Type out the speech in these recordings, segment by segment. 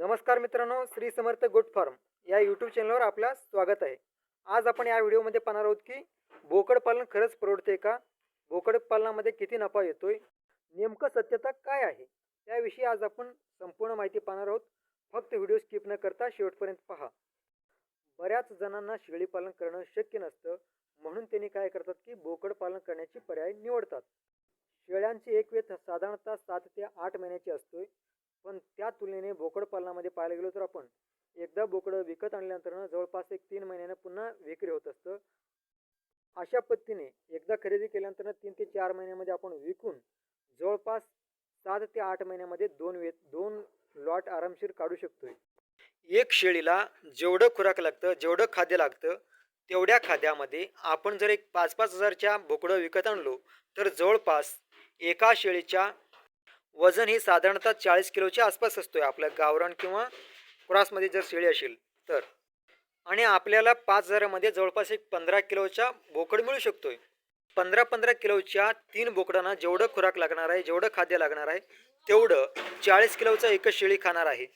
नमस्कार मित्रांनो Shri Samarth good farm या यूट्यूब चॅनलवर आपलं स्वागत आहे. आज आपण या व्हिडिओमध्ये पाहणार आहोत की बोकड पालन खरंच परवडते का? बोकड पालनामध्ये किती नफा येतोय? नेमकं सत्यता काय आहे? त्याविषयी आज आपण संपूर्ण माहिती पाहणार आहोत. फक्त व्हिडिओ स्किप न करता शेवटपर्यंत पहा. बऱ्याच जणांना शेळी पालन करणं शक्य नसतं. म्हणून त्यांनी काय करतात की बोकड पालन करण्याची पर्याय निवडतात. शेळ्यांची एक वेळ साधारणतः सात ते आठ महिन्याची असतोय. पण त्या तुलनेने बोकड पालनामध्ये पाहायला गेलो तर आपण एकदा बोकडं विकत आणल्यानंतर जवळपास एक तीन महिन्यानं पुन्हा विक्री होत असतं. अशा पद्धतीने एकदा खरेदी केल्यानंतर तीन ते चार महिन्यामध्ये आपण विकून जवळपास सात ते आठ महिन्यामध्ये दोन वे दोन लॉट आरामशीर काढू शकतोय. एक शेळीला जेवढं खुराक लागतं जेवढं खाद्य लागतं तेवढ्या खाद्यामध्ये आपण जर एक पाच पाच हजारच्या बोकडं विकत आणलो तर जवळपास एका शेळीच्या वजन ही साधारणतः चाळीस किलोच्या आसपास असतोय. आपल्या गावरान किंवा क्रॉसमध्ये जर शेळी असेल तर. आणि आपल्याला पाच हजारामध्ये जवळपास एक पंधरा किलोचा बोकड मिळू शकतोय. पंधरा पंधरा किलोच्या तीन बोकडांना जेवढं खुराक लागणार आहे जेवढं खाद्य लागणार आहे तेवढं चाळीस किलोचा एकच शेळी खाणार आहे.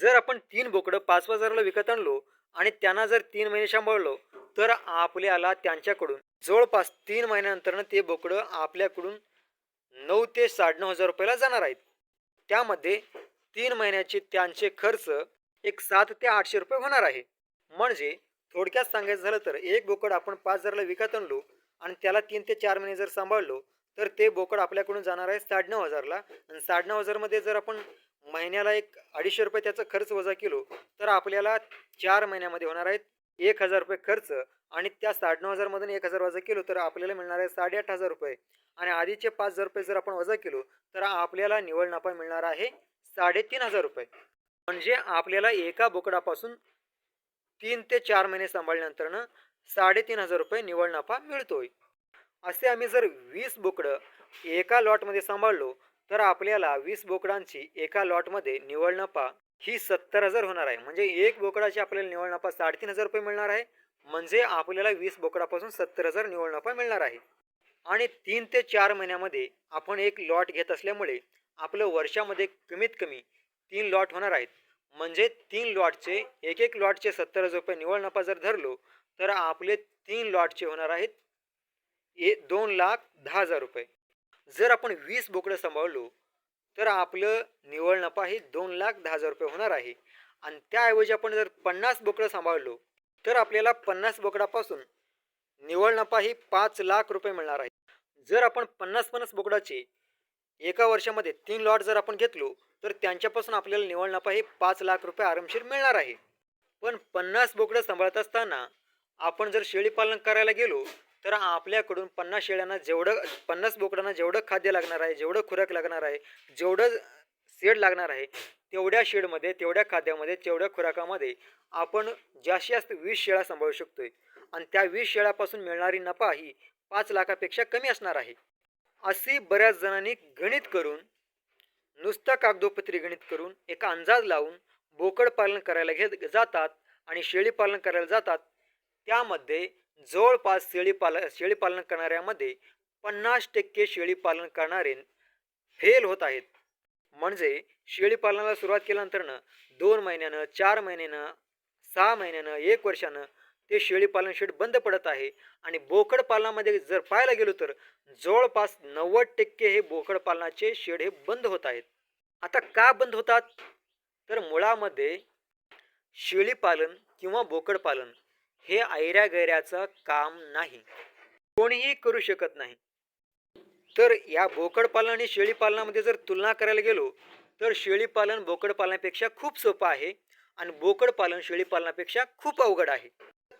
जर आपण तीन बोकडं पाच हजाराला विकत आणलो आणि त्यांना जर तीन महिने सांभाळलो तर आपल्याला त्यांच्याकडून जवळपास तीन महिन्यानंतरनं ते बोकडं आपल्याकडून नऊ ते साडेनऊ हजार रुपयाला जाणार आहेत. त्यामध्ये तीन महिन्याचे त्यांचे खर्च एक सात ते आठशे रुपये होणार आहे. म्हणजे थोडक्यात सांगायचं झालं तर एक बोकड आपण पाच हजारला विकत आणलो आणि त्याला तीन ते चार महिने जर सांभाळलो तर ते बोकड आपल्याकडून जाणार आहे साडेनऊ हजारला. आणि साडेनऊ हजारमध्ये जर आपण महिन्याला एक अडीचशे रुपये त्याचा खर्च वजा केलो तर आपल्याला चार महिन्यामध्ये होणार आहेत एक हजार रुपये खर्च. आणि त्या साडेनऊ हजारमधून एक हजार वजा केलो तर आपल्याला मिळणार आहे साडेआठ हजार रुपये. आणि आधीचे पाच हजार रुपये जर आपण वजा केलो तर आपल्याला निवड नफा मिळणार आहे साडेतीन हजार रुपये. म्हणजे आपल्याला एका बोकडापासून तीन ते चार महिने सांभाळल्यानंतरनं साडेतीन हजार रुपये निवड नफा मिळतोय. असे आम्ही जर वीस बोकडं एका लॉटमध्ये सांभाळलो तर आपल्याला वीस बोकडांची एका लॉटमध्ये निवड नफा ही सत्तर हजार होणार आहे. म्हणजे एक बोकडाची आपल्याला निवड नफा साडेतीन हजार रुपये मिळणार आहे. म्हणजे आपल्याला वीस बोकडापासून सत्तर हजार निवड नफा मिळणार आहे. आणि तीन ते चार महिन्यामध्ये आपण एक लॉट घेत असल्यामुळे आपलं वर्षामध्ये कमीत कमी तीन लॉट होणार आहेत. म्हणजे तीन लॉटचे एक एक लॉटचे सत्तर हजार रुपये निवड नफा जर धरलो तर आपले तीन लॉटचे होणार आहेत. ए दोन लाख दहा हजार रुपये. जर आपण वीस बोकडं सांभाळलो तर आपलं निवड नफा हे दोन लाख दहा हजार रुपये होणार आहे. आणि त्याऐवजी आपण जर पन्नास बोकडं सांभाळलो तर आपल्याला पन्नास बोकडापासून निवड नफा ही पाच लाख रुपये मिळणार आहे. जर आपण पन्नास पन्नास बोकडाचे एका वर्षामध्ये तीन लॉट जर आपण घेतलो तर त्यांच्यापासून आपल्याला निवड नफा हे पाच लाख रुपये आरामशीर मिळणार आहे. पण पन्नास बोकडं सांभाळत असताना आपण जर शेळी पालन करायला गेलो तर आपल्याकडून पन्नास शेळ्यांना जेवढं पन्नास बोकडांना जेवढं खाद्य लागणार आहे जेवढं खुराक लागणार आहे जेवढं शेड लागणार आहे तेवढ्या शेडमध्ये तेवढ्या खाद्यामध्ये तेवढ्या खुराकामध्ये आपण जास्तीत जास्त वीस शेळ्या सांभाळू शकतोय. आणि त्या वीस शेळ्यापासून मिळणारी नफा ही पाच लाखापेक्षा कमी असणार आहे. असे बऱ्याच जणांनी गणित करून नुसतं कागदोपत्री गणित करून एक अंदाज लावून बोकड पालन करायला घेत जातात आणि शेळी पालन करायला जातात. त्यामध्ये जवळपास शेळी पाल शेळी पालन करणाऱ्यामध्ये पन्नास टक्के शेळी पालन करणारे फेल होत आहेत. म्हणजे शेळी पालनाला सुरुवात केल्यानंतरनं दोन महिन्यानं चार महिन्यानं सहा महिन्यानं एक वर्षानं ते शेळी पालन शेड बंद पडत आहे. आणि बोकड पालनामध्ये जर पाहायला गेलो तर जवळपास नव्वद टक्के हे बोकड पालनाचे शेड हे बंद होत आहेत. आता का बंद होतात? तर मुळामध्ये शेळी पालन किंवा बोकड पालन हे ऐऱ्या गैऱ्याचं काम नाही. कोणीही करू शकत नाही. तर या बोकड पालन आणि शेळी पालनामध्ये जर तुलना करायला गेलो तर शेळीपालन बोकडपालनापेक्षा बोकड पालनापेक्षा खूप सोपं आहे आणि बोकड पालन शेळी पालनापेक्षा खूप अवघड आहे.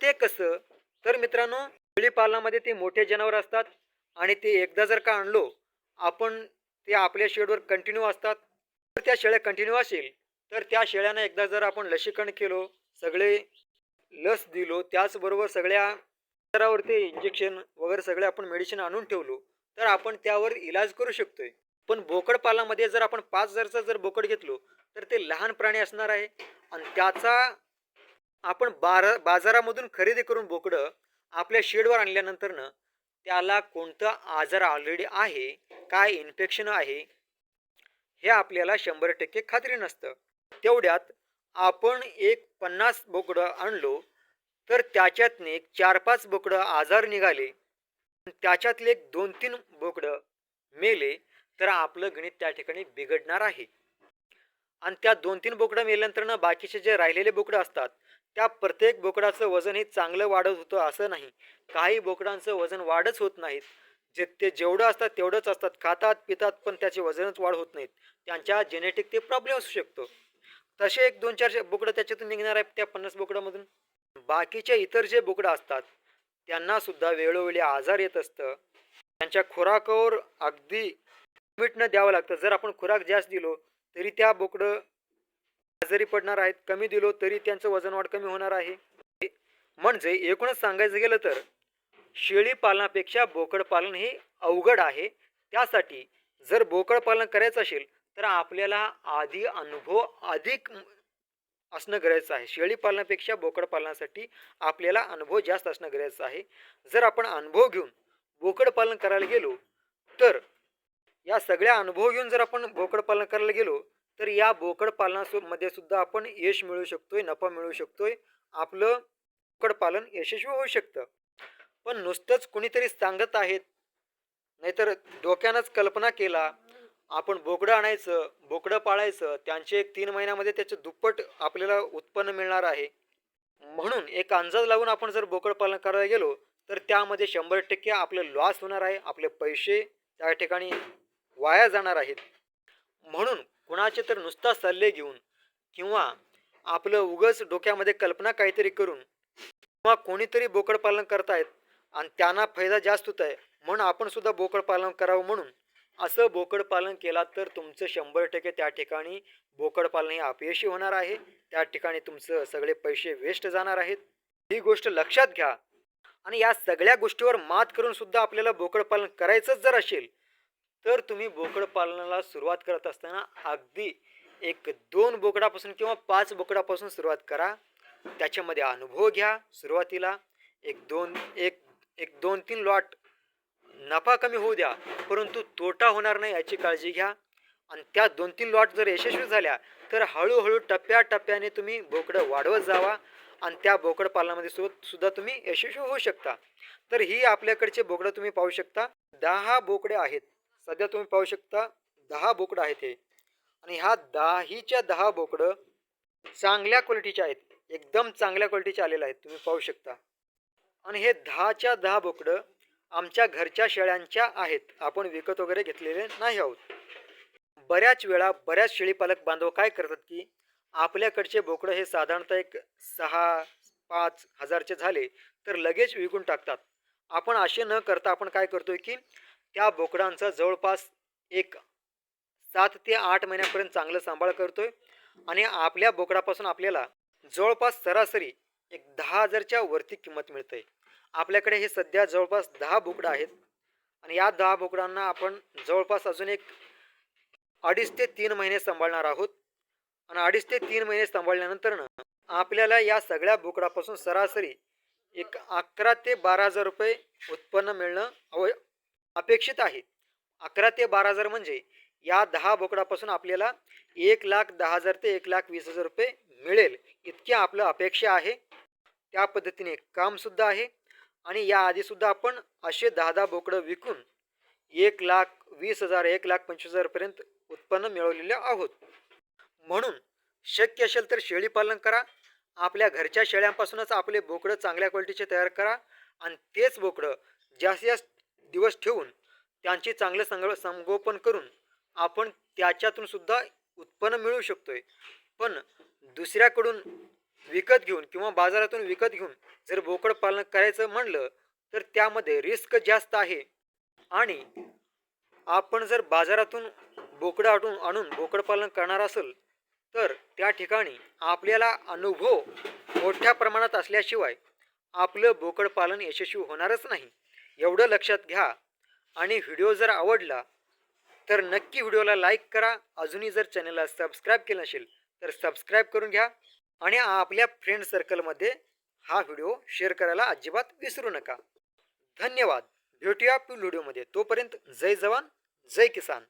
ते कसं? तर मित्रांनो शेळी पालनामध्ये ते मोठे जनावर असतात आणि ते एकदा जर का आणलो आपण ते आपल्या शेडवर कंटिन्यू असतात. तर त्या शेळ्या कंटिन्यू असेल तर त्या शेळ्यांना एकदा जर आपण लसीकरण केलो सगळे लस दिलो त्याचबरोबर सगळ्या स्तरावरती इंजेक्शन वगैरे सगळे आपण मेडिसिन आणून ठेवलो तर आपण त्यावर इलाज करू शकतोय. पण बोकड पालामध्ये जर आपण पाच हजारचा जर बोकड घेतलो तर ते लहान प्राणी असणार आहे. आणि त्याचा आपण बारा बाजारामधून खरेदी करून बोकडं आपल्या शेडवर आणल्यानंतरनं त्याला कोणतं आजार ऑलरेडी आहे काय इन्फेक्शन आहे हे आपल्याला शंभर टक्के खात्री नसतं. तेवढ्यात आपण एक पन्नास बोकडं आणलो तर त्याच्यातनं एक चार पाच बोकडं आजार निघाले. त्याच्यातले एक दोन तीन बोकडं मेले तर आपलं गणित त्या ठिकाणी बिघडणार आहे. आणि त्या दोन तीन बोकडं मेल्यानंतरनं बाकीचे जे राहिलेले बोकडं असतात त्या प्रत्येक बोकडाचं वजन हे चांगलं वाढत होतं असं नाही. काही बोकडांचं वजन वाढच होत नाहीत. जे ते जेवढं असतात तेवढंच असतात. खातात पितात पण त्याचे वजनच वाढ होत नाहीत. त्यांच्या जेनेटिक ते प्रॉब्लेम असू शकतो. तसे एक दोन चार बोकडं त्याच्यातून निघणार आहेत त्या पन्नास बोकडामधून. बाकीचे इतर जे बोकडं असतात त्यांना सुद्धा वेळोवेळी आजार येत असतं. त्यांच्या खुराकावर अगदी लिमिटनं द्यावं लागतं. जर आपण खुराक जास्त दिलो तरी त्या बोकडं आजारी पडणार आहेत. कमी दिलो तरी त्यांचं वजन वाढ कमी होणार आहे. म्हणजे एकूणच सांगायचं गेलं तर शेळी पालनापेक्षा बोकड पालन हे अवघड आहे. त्यासाठी जर बोकड पालन करायचं असेल तर आपल्याला आधी अनुभव अधिक असणं गरजेचं आहे. शेळी पालनापेक्षा बोकड पालनासाठी आपल्याला अनुभव जास्त असणं गरजेचं आहे. जर आपण अनुभव घेऊन बोकड पालन करायला गेलो तर या सगळ्या अनुभव घेऊन जर आपण बोकड पालन करायला गेलो तर या बोकड पालनामध्ये सुद्धा आपण यश मिळू शकतोय नफा मिळू शकतोय. आपलं बोकड पालन यशस्वी होऊ शकतं. पण नुसतंच कुणीतरी सांगत आहेत नाहीतर डोक्यानंच कल्पना केला आपण बोकडं आणायचं बोकडं पाळायचं त्यांचे एक तीन महिन्यामध्ये त्याचे दुप्पट आपल्याला उत्पन्न मिळणार आहे. म्हणून एक अंदाज लावून आपण जर बोकड पालन करायला गेलो तर त्यामध्ये शंभर टक्के आपलं लॉस होणार आहे आपले पैसे त्या ठिकाणी वाया जाणार आहेत. म्हणून कुणाचे तर नुसता सल्ले घेऊन किंवा आपलं उगच डोक्यामध्ये कल्पना काहीतरी करून किंवा कोणीतरी बोकड पालन करतायत आणि त्यांना फायदा जास्त होत आहे म्हणून आपण सुद्धा बोकड पालन करावं म्हणून असं बोकड पालन केला तर तुमचं शंभर टक्के त्या ठिकाणी बोकड पालन हे अपयशी होणार आहे. त्या ठिकाणी तुमचं सगळे पैसे वेस्ट जाणार आहेत. ही गोष्ट लक्षात घ्या. आणि या सगळ्या गोष्टीवर मात करून सुद्धा आपल्याला बोकड पालन करायचंच जर असेल तर तुम्ही बोकड पालनाला सुरुवात करत असताना अगदी एक दोन बोकडापासून किंवा पाच बोकडापासून सुरुवात करा. त्याच्यामध्ये अनुभव घ्या सुरुवातीला. एक दोन एक एक दोन तीन लॉट नफा कमी होऊ द्या परंतु तोटा होणार नाही याची काळजी घ्या. आणि त्या दोन तीन लॉट जर यशस्वी झाल्या तर हळूहळू टप्प्याटप्प्याने तुम्ही बोकडं वाढवत जावा आणि त्या बोकड पालनामध्ये सु सुद्धा तुम्ही यशस्वी होऊ शकता. तर ही आपल्याकडचे बोकडं तुम्ही पाहू शकता. दहा बोकडे आहेत. सध्या तुम्ही पाहू शकता दहा बोकडं आहेत हे. आणि ह्या दहाहीच्या दहा बोकडं चांगल्या क्वालिटीच्या आहेत. एकदम चांगल्या क्वालिटीचे आलेल्या आहेत. तुम्ही पाहू शकता. आणि हे दहाच्या दहा बोकडं आमच्या घरच्या शेळ्यांच्या आहेत. आपण विकत वगैरे घेतलेले नाही आहोत. बऱ्याच वेळा बऱ्याच शेळीपालक बांधव काय करतात की आपल्याकडचे बोकडं हे साधारणतः एक सहा पाच हजारचे झाले तर लगेच विकून टाकतात. आपण असे न करता आपण काय करतोय की त्या बोकडांचा जवळपास एक सात ते आठ महिन्यापर्यंत चांगलं सांभाळ करतोय. आणि आपल्या बोकडापासून आपल्याला जवळपास सरासरी एक दहा हजारच्या वरती किंमत मिळते. आपल्याकडे हे सध्या जवळपास दहा बोकडं आहेत. आणि या दहा बोकडांना आपण जवळपास अजून एक अडीच ते तीन महिने सांभाळणार आहोत. आणि अडीच ते तीन महिने सांभाळल्यानंतरनं आपल्याला या सगळ्या बोकडापासून सरासरी एक अकरा ते बारा हजार रुपये उत्पन्न मिळणं अव अपेक्षित आहे. अकरा ते बारा हजार म्हणजे या दहा बोकडापासून आपल्याला एक लाख दहा हजार ते एक लाख वीस हजार रुपये मिळेल. इतकी आपलं अपेक्षा आहे. त्या पद्धतीने कामसुद्धा आहे. आणि या आधीसुद्धा आपण असे दहा दहा बोकडं विकून एक लाख वीस हजार एक लाख पंचवीस हजारपर्यंत उत्पन्न मिळवलेले आहोत. म्हणून शक्य असेल तर शेळी पालन करा. आपल्या घरच्या शेळ्यांपासूनच आपले बोकडं चांगल्या क्वालिटीचे तयार करा. आणि तेच बोकडं जास्तीत जास्त दिवस ठेवून त्यांची चांगलं संग संगोपन करून आपण त्याच्यातून सुद्धा उत्पन्न मिळवू शकतोय. पण दुसऱ्याकडून विकत घेऊन किंवा बाजारातून विकत घेऊन जर बोकड पालन करायचं म्हणलं तर त्यामध्ये रिस्क जास्त आहे. आणि आपण जर बाजारातून बोकडं आटून आणून बोकड पालन करणार असेल तर त्या ठिकाणी आपल्याला अनुभव मोठ्या प्रमाणात असल्याशिवाय आपलं बोकड पालन यशस्वी होणारच नाही. एवढं लक्षात घ्या. आणि व्हिडिओ जर आवडला तर नक्की व्हिडिओला लाईक करा. अजूनही जर चॅनलला सबस्क्राईब केलं नसेल तर सबस्क्राईब करून घ्या. आणि आपल्या फ्रेंड सर्कलमध्ये हा व्हिडिओ शेअर करायला अजिबात विसरू नका. धन्यवाद. भेटूया पुढील व्हिडिओमध्ये. तोपर्यंत जय जवान जय किसान.